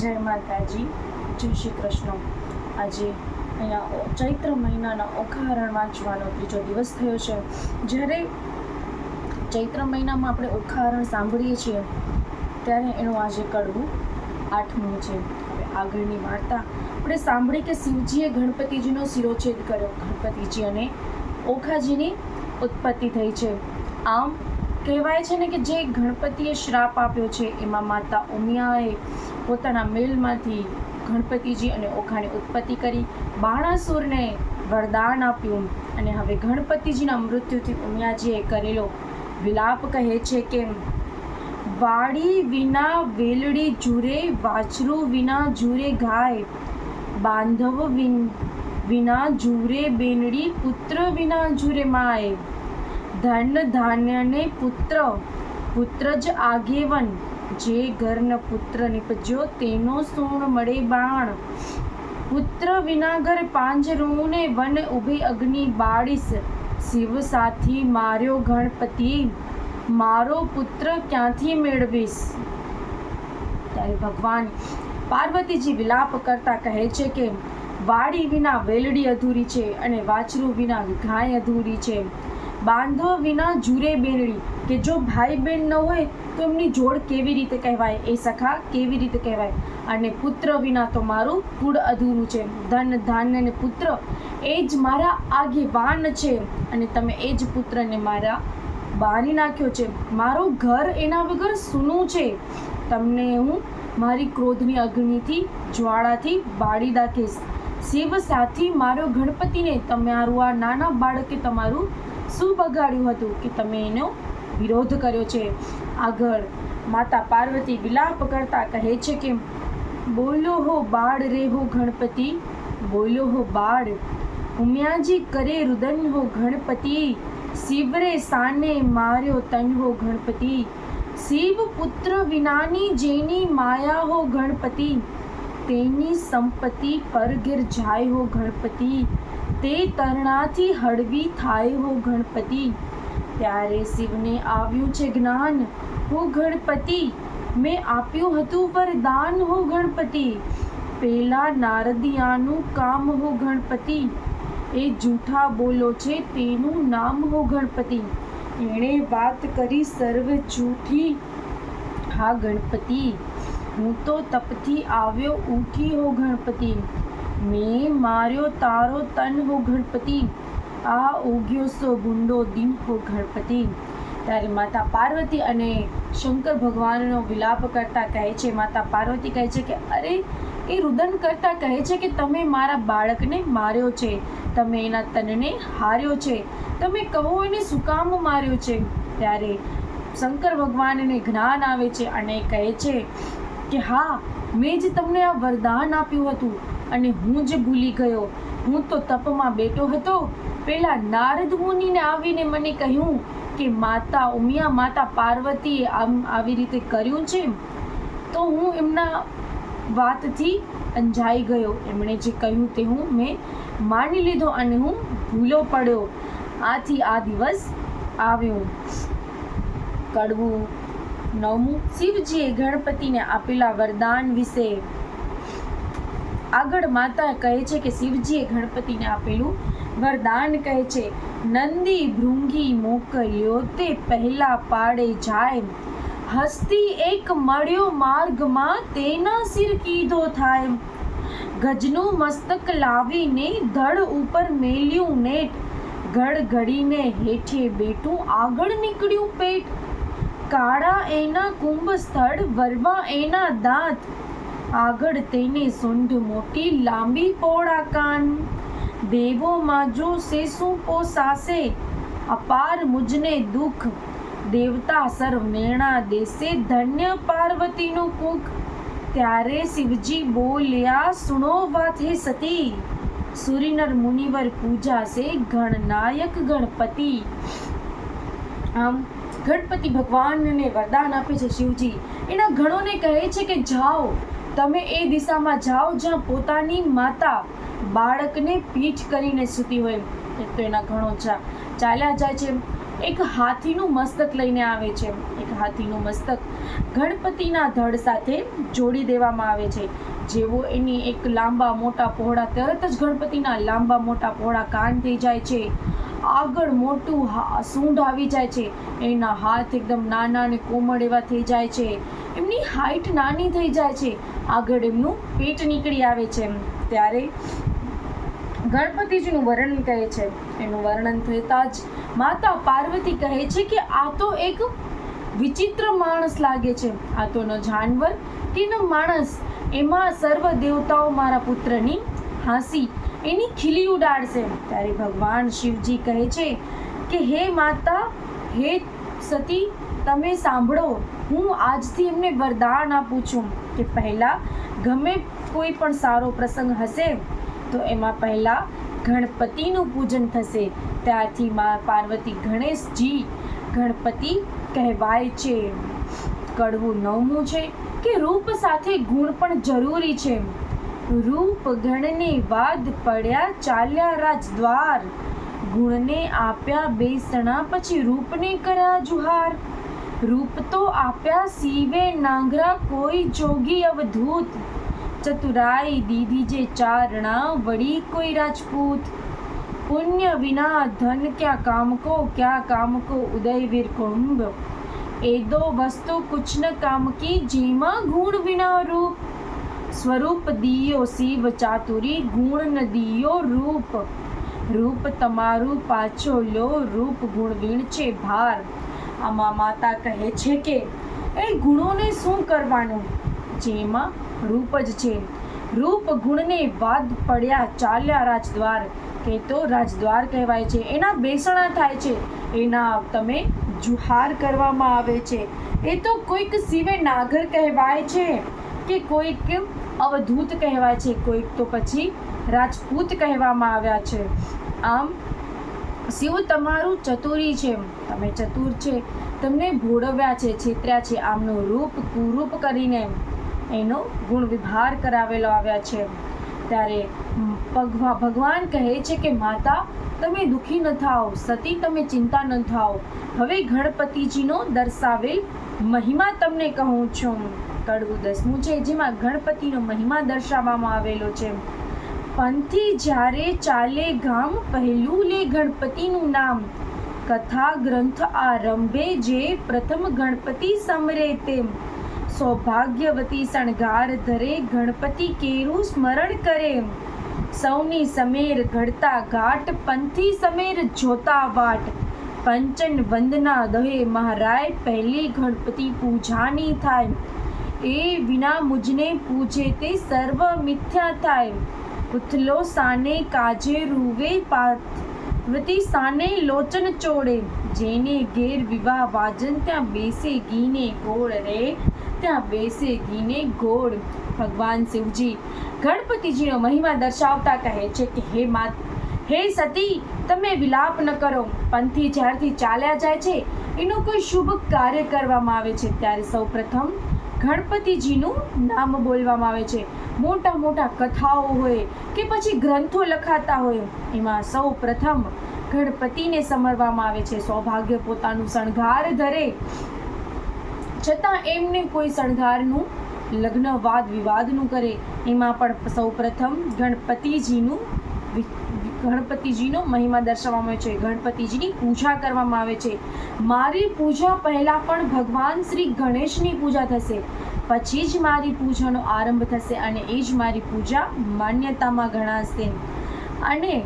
જય માતાજી, જય શ્રી કૃષ્ણ. આજે અહીંયા ચૈત્ર મહિનાના ઓખાહરણ વાંચવાનો ત્રીજો દિવસ થયો છે. જ્યારે ચૈત્ર મહિનામાં આપણે ઓખાહરણ સાંભળીએ છીએ, ત્યારે એનું આજે કડવું આઠમું છે. હવે આગળની વાર્તા. આપણે સાંભળી કે શિવજીએ ગણપતિજીનો શિરોછેદ કર્યો. ગણપતિજી અને ઓખાજીની ઉત્પત્તિ થઈ છે. આમ કહેવાય છે ને કે જે ગણપતિએ શ્રાપ આપ્યો છે, એમાં માતા ઉમિયાએ પોતાના મેલમાંથી ગણપતિજી અને ઓખાની ઉત્પત્તિ કરી, બાણાસુરને વરદાન આપ્યું અને હવે ગણપતિજીના મૃત્યુથી ઉમિયાજીએ કરેલો વિલાપ કહે છે કે, વાડી વિના વેલડી જુરે, વાછરું વિના જુરે ગાય, બાંધવ વિના જુરે બેનડી, પુત્ર વિના જુરે માય ધન ધાન્યને પુત્ર પુત્ર જ આગેવન. જે ઘરન પુત્ર નિપજ્યો, તેનો સોણ મળે બાણ. પુત્ર વિના ઘર પાંજરું ને વન ઊભી અગ્નિ બાળીસ. શિવ સાથી, માર્યો ગણપતિ. મારો પુત્ર ક્યાંથી મેળવીશ? ત્યારે ભગવાન પાર્વતીજી વિલાપ કરતા કહે છે કે, વાડી વિના વેલડી અધૂરી છે અને વાછરું વિના ગાય અધૂરી છે. બાંધવ વિના જુરે બેનડી કે જો ભાઈ બહેન ન હોય તો એમની જોડ કેવી રીતે કહેવાય? એ સખા કેવી રીતે કહેવાય? અને પુત્ર વિના તો મારું કુળ અધૂરું છે. ધન, ધાન્ય અને પુત્ર એ જ મારા આગેવાન છે. અને તમે એ જ પુત્રને મારા બારી નાખ્યો છે. મારું ઘર એના વગર સૂનું છે. તમને હું મારી ક્રોધની અગ્નિથી, જ્વાળાથી બાળી નાખીશ. શિવ સાથી, મારો ગણપતિને તમારું આ નાના બાળકે તમારું શું બગાડ્યું હતું કે તમે એનો વિરોધ કર્યો છે? આગળ માતા પાર્વતી વિલાપ કરતા કહે છે કે, બોલો હો બાળ રે હો ગણપતિ, બોલો હો બાળ. ઉમિયાજી કરે રુદન હો ગણપતિ, શિવરે સાને માર્યો તન હો ગણપતિ. શિવ પુત્ર વિનાની જેની માયા હો ગણપતિ, તેની સંપત્તિ પરગીર જાય હો ગણપતિ. તે તરણાથી હળવી થાય હો ગણપતિ. ત્યારે શિવને આવ્યું છે જ્ઞાન, હો ગણપતિ, મેં આપ્યું હતું વરદાન, હો ગણપતિ. પેલા નારદિયાનું કામ, હો ગણપતિ. એ જૂઠા બોલો છે, તેનું નામ, હો ગણપતિ. એણે વાત કરી સર્વ જૂઠી. હા ગણપતિ, હું તો તપથી આવ્યો ઊઠી, હો ગણપતિ. મેં માર્યો તારો તન હો ગણપતિ. આ ઉગ્યો સો ગુંડો દિન હો ગણપતિ. ત્યારે માતા પાર્વતી અને શંકર ભગવાનનો વિલાપ કરતા કહે છે, માતા પાર્વતી કહે છે કે, અરે, એ રુદન કરતા કહે છે કે તમે મારા બાળકને માર્યો છે. તમે એના તનને હાર્યો છે. તમે કહો એને શું કામ માર્યો છે? ત્યારે શંકર ભગવાનને જ્ઞાન આવે છે અને કહે છે કે, હા, મેં જ તમને આ વરદાન આપ્યું હતું. અને હું જ ભૂલી ગયો. હું તો તપમાં બેઠો હતો. પેલા નારદ મુનિને આવીને મને કહ્યું કે, માતા, ઉમિયા માતા પાર્વતીએ આમ આવી રીતે કર્યું છે તો હું એમના વાતથી અંજાઈ ગયો. એમણે જે કહ્યું તે હું મેં માની લીધો અને હું ભૂલો પડ્યો. આથી આ દિવસ આવ્યો. કડવું નવમું શિવજીએ ગણપતિને આપેલા વરદાન વિશે આગળ માતા કહે છે કે શિવજીએ ગણપતિને આપેલું વરદાન કહે છે, નંદી ભૃંગી મોકલ્યો તે પહેલા પાડે જાય. હસ્તી એક મળ્યો માર્ગમાં તેના સિર કીધો થાય. ગજનું મસ્તક લાવીને ધડ ઉપર મેલ્યું નેટ. ગડગડીને હેઠે બેઠું આગળ નીકળ્યું પેટ. કાળા એના કુંભ સ્થળ, વરવા એના દાંત. આગળ તેને સુંઢ મોટી લાંબી પોળા કાન દેવોમાં જો સેસું પોસાશે? અપાર મુજને દુઃખ. દેવતા સર્વ મેણા દેશે ધન્ય પાર્વતીનું કુખ ત્યારે શિવજી બોલ્યા, સુણો વાત હે સતી. સુરીનર મુનિવર પૂજા સે ગણનાયક ગણપતિ. આમ ગણપતિ ભગવાનને વરદાન આપે છે શિવજી. એના ગણોને કહે છે કે જાઓ. તમે એ દિશામાં જાઓ જ્યાં પોતાની માતા બાળકને પીઠ કરીને સૂતી હોય. તો એના ઘણો ચા, ચાલ્યા જાય છે. એક હાથીનું મસ્તક લઈને આવે છે. એક હાથીનું મસ્તક ગણપતિના ધડ સાથે જોડી દેવામાં આવે છે. જેવો એની એક લાંબા મોટા પહોળા, તરત જ ગણપતિના લાંબા મોટા પહોળા કાન થઈ જાય છે. આગળ મોટું સૂંઢ આવી જાય છે. એના હાથ એકદમ નાના અને કોમળ એવા થઈ જાય છે. એમની હાઈટ નાની થઈ જાય છે. આગળ એમનું પેટ નીકળી આવે છે. ત્યારે ગણપતિજીનું વર્ણન કહે છે. એનું વર્ણન થતાં જ માતા પાર્વતી કહે છે કે આ તો એક વિચિત્ર માણસ લાગે છે. આ તો ન જાનવર કે ન માણસ. એમાં સર્વ દેવતાઓ મારા પુત્રની હાંસી એની ખીલી ઉડાડશે. ત્યારે ભગવાન શિવજી કહે છે કે, હે માતા, હે સતી, તમે સાંભળો. હું આજથી એમને વરદાન આપું છું કે પહેલાં ગમે કોઈ પણ સારો પ્રસંગ હશે, તો એમાં પહેલાં ગણપતિનું પૂજન થશે. ત્યારથી મા પાર્વતી ગણેશજી ગણપતિ કહેવાય છે. કડવું નવમું છે કે રૂપ સાથે ગુણ પણ જરૂરી છે. રૂપ ગણને વાદ પડ્યા ચાલ્યા રાજદ્વાર. ગુણને આપ્યા બેસણા પછી રૂપને કર્યા જુહાર. રૂપ તો આપ્યા સીવે નાંગરા કોઈ જોગી અવધૂત. ચતુરાઈ દીધી જે ચારણા વળી કોઈ રાજપૂત. પુણ્ય વિના ધન ક્યાં કામ કો, ક્યાં કામ કો ઉદય ઉદયવીર કુંભ એદો વસ્તુ કુછ ન કામ કી, જેમાં ગુણ વિના રૂપ. સ્વરૂપ દિયો શિવ ચાતુરી, ગુણ ન દિયો રૂપ. રૂપ તમારું પાછો લો, રૂપ ગુણ વીણ છે ભાર. આમાં માતા કહે છે કે, એ ગુણોને શું કરવાનું? જેમાં રૂપ જ છે. રૂપ ગુણને વાદ પડ્યા ચાલ્યા રાજદ્વાર. કે તો રાજદ્વાર કહેવાય છે. એના બેસણા થાય છે. એના તમે જુહાર કરવામાં આવે છે. એ તો કોઈક શિવે નાગર કહેવાય છે. કે કોઈક અવધૂત કહેવાય છે, કોઈક તો પછી રાજપૂત કહેવામાં આવ્યા છે. આમ, શિવ તમારું ચતુરી છે, તમે ચતુર છે, તમને ભોળવ્યા છે, છેતર્યા છે, આમનું રૂપ કુરૂપ કરીને એનો ગુણ વિભાર કરાવેલો આવ્યા છે. ત્યારે ભગવા, ભગવાન કહે છે કે, માતા, તમે દુઃખી ન થાઓ, સતી તમે ચિંતા ન થાઓ. હવે ગણપતિજીનો દર્શાવેલ મહિમા તમને કહું છું. કડવું દસમું છે, જેમાં ગણપતિનો મહિમા દર્શાવવામાં આવેલો છે. પંથી જ્યારે ચાલે ગામ પહેલું લે ગણપતિનું નામ. કથા ગ્રંથ આરંભે જે પ્રથમ ગણપતિ સમરે તેમ. સૌભાગ્યવતી શણગાર ધરે ગણપતિ કેરું સ્મરણ કરે. સૌની સમેર ઘડતા ઘાટ, પંથી સમેર જોતા વાટ. પંચન વંદના દહે મહારાય, પહેલી ગણપતિ પૂજાની થાય. એ વિના મુજને પૂજે તે સર્વ મિથ્યા થાય. ઉથલો સાને કાજે રૂવે પાર્વતી સાને લોચન ચોડે. જેને ઘેર વિવાહ વાજન, ત્યાં બેસે ગીને ગોળ રે, ત્યાં બેસે ગીને ગોળ. ભગવાન શિવજી ગણપતિજીનો મહિમા દર્શાવતા કહે છે કે, હે મા હે સતી, તમે વિલાપ ન કરો. પંથી જ્યારથી ચાલ્યા જાય છે, એનું કોઈ શુભ કાર્ય કરવામાં આવે છે. ત્યારે સૌ પ્રથમ ગણપતિજીનું નામ બોલવામાં આવે છે. મોટા મોટા કથાઓ હોય કે પછી ગ્રંથો લખાતા હોય, એમાં સૌ પ્રથમ ગણપતિને સમરવામાં આવે છે. સૌભાગ્ય પોતાનું શણગાર ધરે. છતાં એમને કોઈ શણગારનું લગ્ન, વાદ વિવાદનું કરે. એમાં પણ સૌ પ્રથમ ગણપતિજીનું ગણપતિજીનો મહિમા દર્શાવવામાં આવે છે. ગણપતિજીની પૂજા કરવામાં આવે છે. મારી પૂજા પહેલાં પણ ભગવાન શ્રી ગણેશની પૂજા થશે. પછી જ મારી પૂજાનો આરંભ થશે અને એ જ મારી પૂજા માન્યતામાં ગણાશે. અને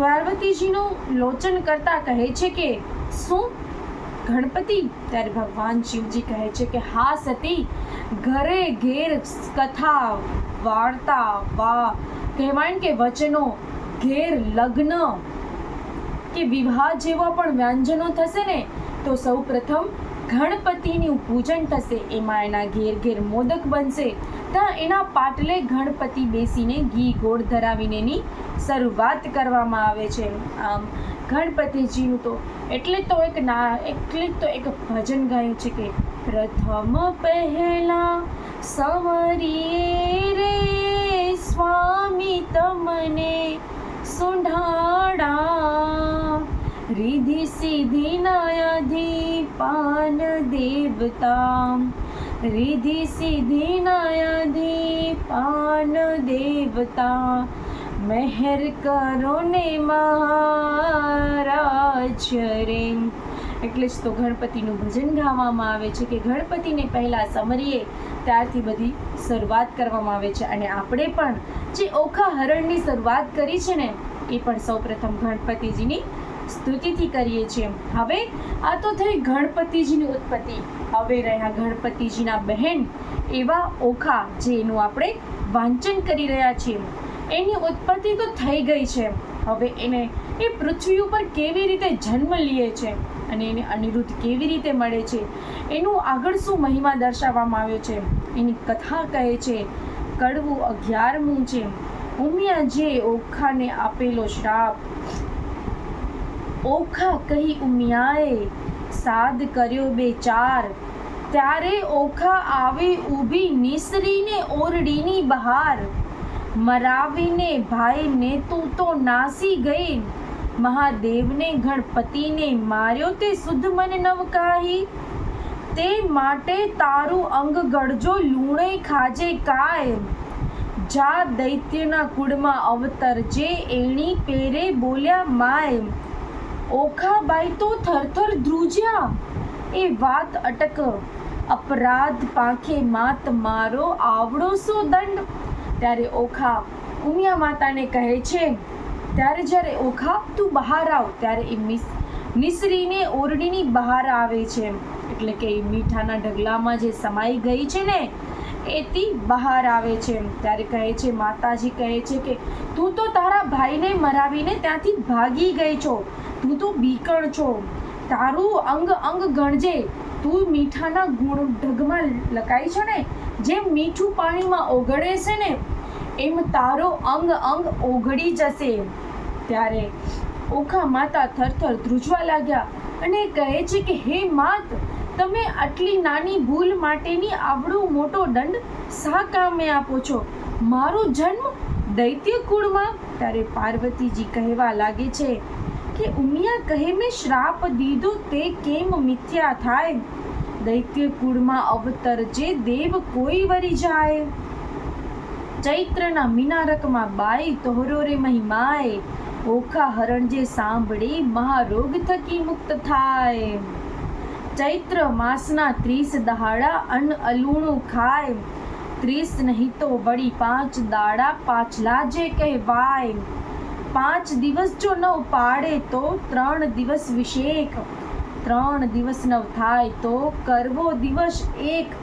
પાર્વતીજીનું લોચન કરતા કહે છે કે, શું? ગણપતિ? ત્યારે ભગવાન શિવજી કહે છે કે, હા સતી, ઘરે ઘેર કથા, વાર્તા, વા કહેવાય કે વચનો. ઘેર લગ્ન કે વિવાહ જેવા પણ વ્યંજનો થશે ને, તો સૌ પ્રથમ ગણપતિનું પૂજન થશે. એમાં એના ઘેર ઘેર મોદક બનશે. ત્યાં એના પાટલે ગણપતિ બેસીને ઘી ગોળ ધરાવીને એની શરૂઆત કરવામાં આવે છે. આમ, ગણપતિજીનું તો એટલે તો એક ના, એટલે તો એક ભજન ગાયું છે કે પ્રથમ પહેલા સવરીએ રે સ્વામી તમને સુંઢાડા, રીધિ સીધી નયધી પાન દેવતા. રિધિ સિદ્ધિ નયધિ પાન દેવતા. મહેર કરો ને મહારાજ રે. એટલે જ તો ગણપતિનું ભજન ગાવામાં આવે છે કે ગણપતિને પહેલાં સમરીએ, ત્યારથી બધી શરૂઆત કરવામાં આવે છે. અને આપણે પણ જે ઓખા હરણની શરૂઆત કરી છે ને, એ પણ સૌપ્રથમ ગણપતિજીની સ્તુતિથી કરીએ છીએ. હવે આ તો થઈ ગણપતિજીની ઉત્પત્તિ. હવે રહ્યા ગણપતિજીના બહેન એવા ઓખા જે એનું આપણે વાંચન કરી રહ્યા છીએ. એની ઉત્પત્તિ તો થઈ ગઈ છે. હવે એને એ પૃથ્વી ઉપર કેવી રીતે જન્મ લે છે? અને એને અનિરુદ્ધ કેવી રીતે મળે છે? એનું આગળ શું મહિમા દર્શાવવામાં આવ્યો છે? એની કથા કહે છે, કડવું અગિયારમું છે. ઉમિયા જે ઓખાને આપેલો શ્રાપ. ઓખા કહી ઉમિયાએ, સાદ કર્યો બે ચાર. ત્યારે ઓખા આવી ઊભી નિસરીને ઓરડીની બહાર. મરાવીને ભાઈને તું તો નાસી ગઈ મહાદેવને ગણપતિને માર્યો તે શુદ્ધ મન નવકાહી. તે માટે તારું અંગ ગળજો, લૂણે ખાજે કાય જા દૈત્યના કુળમાં અવતરજે એણી પેરે બોલ્યા માય ઓખાબાઈ તો થરથર ધ્રુજ્યા. એ વાત અટક. અપરાધ પાંખે માત મારો, આવડો સો દંડ. ત્યારે ઓખા ઉમિયા માતાને કહે છે ત્યારે જ્યારે ઓખાપતું બહાર આવ, ત્યારે એ મિસ નિસરીને ઓરડીની બહાર આવે છે. એટલે કે એ મીઠાના ઢગલામાં જે સમાઈ ગઈ છે ને, એથી બહાર આવે છે. ત્યારે કહે છે, માતાજી કહે છે કે, તું તો તારા ભાઈને મરાવીને ત્યાંથી ભાગી ગઈ છો. તું તો બીકણ છો. તારું અંગ અંગ ગણજે. તું મીઠાના ગુણ ઢગમાં લકાઈ છે ને? જેમ મીઠું પાણીમાં ઓગળે છે ને એમ તારો અંગ અંગ ઓગળી જશે. ત્યારે ઓખા માતા થરથર ધ્રુજવા લાગ્યા અને કહે છે કે, હે માત, તમે આટલી નાની ભૂલ માટેની આવડો મોટો દંડ શા કામે આપો છો? મારો જન્મ દૈત્ય કુળમાં? ત્યારે પાર્વતીજી કહેવા લાગે છે કે, ઉમિયા કહે મેં શ્રાપ દીધો તે કેમ મિથ્યા થાય? દૈત્ય કુળમાં અવતરજે દેવ કોઈ વરી જાય. ચૈત્રના મિનારકમાં બાઈ તોહરોરે મહિમાય ઓખા હરણ જે સાંભળી મહારોગ થકી મુક્ત થાય. ચૈત્ર માસના ત્રીસ દહાડા અન્ન અલૂણું ખાય. ત્રીસ નહીં તો વળી પાંચ દાડા પાછલા જે કહેવાય. પાંચ દિવસ જો નવ પાડે તો ત્રણ દિવસ વિશેક. ત્રણ દિવસ નવ થાય તો કરવો દિવસ એક.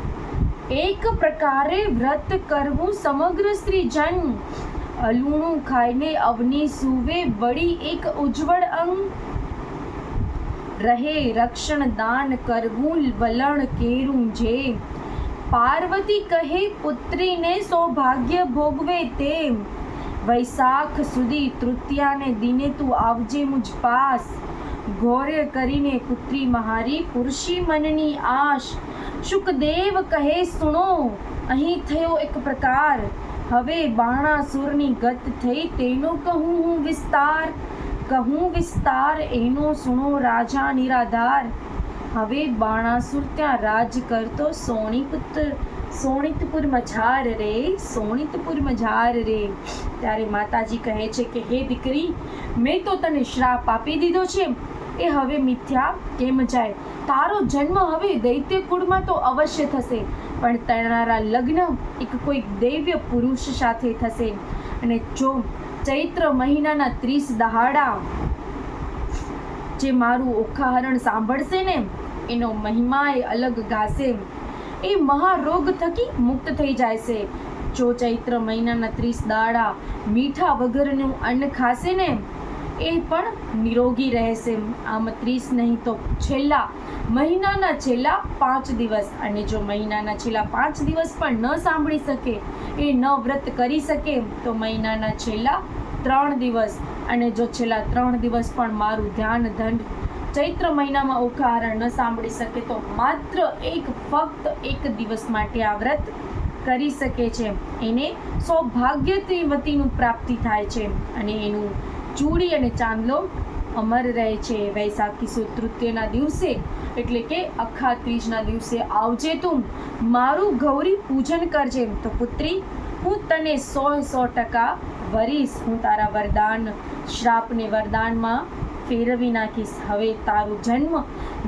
એક પ્રકારે વ્રત કરવું સમગ્ર સ્ત્રીજન. લૂણું ખાઈને અવની સુવે વળી એક ઉજ્જવળ અંગ. રહે રક્ષણ દાન કરવું વલણ કેરું જે. પાર્વતી કહે પુત્રીને સૌભાગ્ય ભોગવે તેમ વૈશાખ સુધી તૃતીયાને દિને તું આવજે મુજ પાસ ઘોરે કરીને પુત્રી મહારી, પુરુષી મનની આશ. શુકદેવ કહે, સુણો, અહીં થયો એક પ્રકાર. હવે બાણાસુરની ગત થઈ, તેનો કહું હું વિસ્તાર. કહું વિસ્તાર, એનો સુણો રાજા નિરાધાર. હવે બાણાસુર ત્યાં રાજ કરતો સોણીપુત્ર સોણિતપુર મઝાર રે, સોણિતપુર મઝાર રે. ત્યારે માતાજી કહે છે કે, હે દીકરી, મેં તો તને શ્રાપ આપી દીધો છે. એ હવે મિથ્યા કેમ જાય? તારો જન્મ હવે દૈત્ય કુળમાં તો અવશ્ય થશે, પણ તણારા લગ્ન એક કોઈ દૈવ્ય પુરુષ સાથે થશે. અને જો ચૈત્ર મહિનાના ત્રીસ દહાડા જે મારું ઓખાહરણ સાંભળશે ને, એનો મહિમા એ અલગ ગાશે. એ મહારોગ થકી મુક્ત થઈ જાય છે જો ચૈત્ર મહિનાના ત્રીસ દાડા મીઠા વગરનું અન્ન ખાશે ને એ પણ નિરોગી રહેશે. આમ ત્રીસ નહીં તો છેલ્લા મહિનાના છેલ્લા પાંચ દિવસ. અને જો મહિનાના છેલ્લા પાંચ દિવસ પણ ન સાંભળી શકે, એ ન વ્રત કરી શકે, તો મહિનાના છેલ્લા ત્રણ દિવસ. અને જો છેલ્લા ત્રણ દિવસ પણ મારું ધ્યાન દંડ ચૈત્ર મહિનામાં ઉખારણ ન સાંભળી શકે, તો માત્ર એક ફક્ત એક દિવસ માટે આ વ્રત કરી શકે છે. એને સૌભાગ્યથી વતીનું પ્રાપ્તિ થાય છે. અને એનું ચૂડી અને ચાંદલો અમર રહે છે. વૈશાખી સુદ તૃતીયના દિવસે એટલે કે અખા ત્રીજના દિવસે આવજે તું. મારું ગૌરી પૂજન કરજે. તો પુત્રી, હું તને સો સો ટકા વરીશ. હું તારા વરદાન, શ્રાપને વરદાનમાં ફેરવી નાખીશ. હવે તારું જન્મ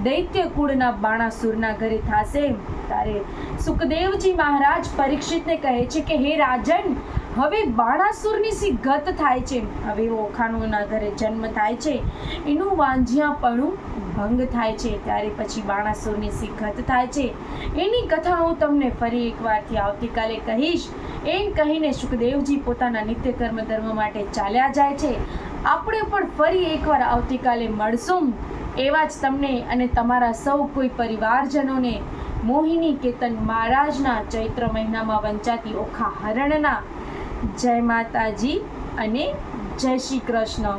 દૈત્ય કુળના બાણાસુરના ઘરે થશે. તારે સુખદેવજી મહારાજ પરીક્ષિતને કહે છે કે, હે રાજન હવે બાણાસુરની સી ગત થાય છે. હવે ઓખાણોના ઘરે જન્મ થાય છે. એનું વાંઝિયાપણું ભંગ થાય છે. ત્યારે પછી બાણાસુરની સી ગત થાય છે. એની કથા હું તમને ફરી એકવારથી આવતીકાલે કહીશ. એમ કહીને સુખદેવજી પોતાના નિત્ય કર્મ ધર્મ માટે ચાલ્યા જાય છે. આપણે પણ ફરી એકવાર આવતીકાલે મળશું. એવા જ તમને અને તમારા સૌ કોઈ પરિવારજનોને મોહિની કેતન મહારાજના ચૈત્ર મહિનામાં વંચાતી ઓખા હરણના જય માતાજી અને જય શ્રી કૃષ્ણ.